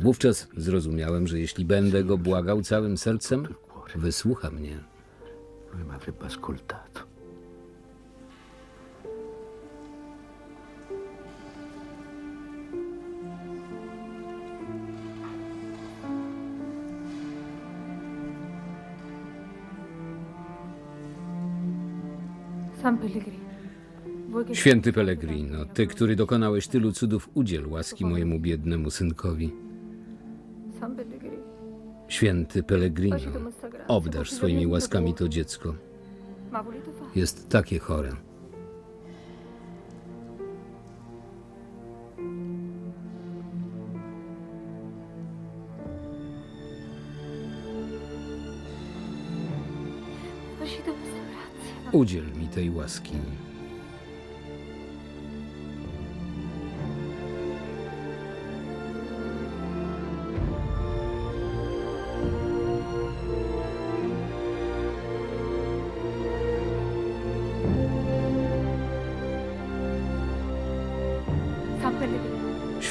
Wówczas zrozumiałem, że jeśli będę go błagał całym sercem, wysłucha mnie. San Pellegrino. Święty Pellegrino, ty, który dokonałeś tylu cudów, udziel łaski mojemu biednemu synkowi. Święty Pellegrino, obdarz swoimi łaskami to dziecko. Jest takie chore. Udziel mi tej łaski.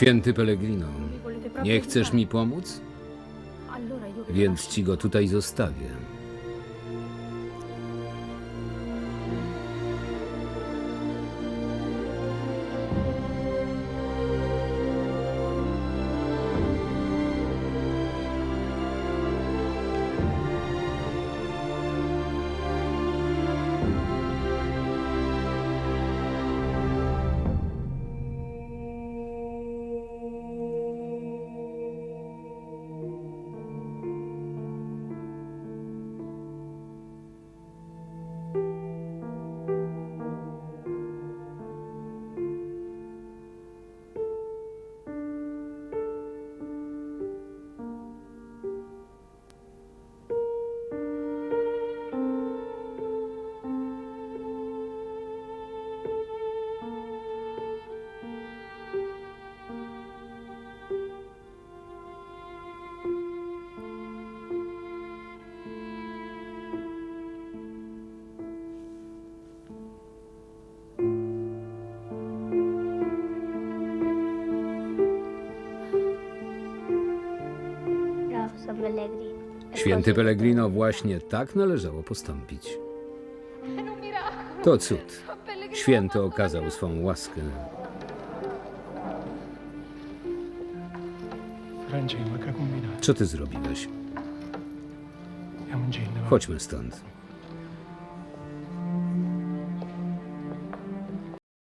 Święty Pellegrino, nie chcesz mi pomóc? Więc ci go tutaj zostawię. Święty. Pellegrino właśnie tak należało postąpić. To cud. Święty okazał swą łaskę. Co ty zrobiłeś? Chodźmy stąd.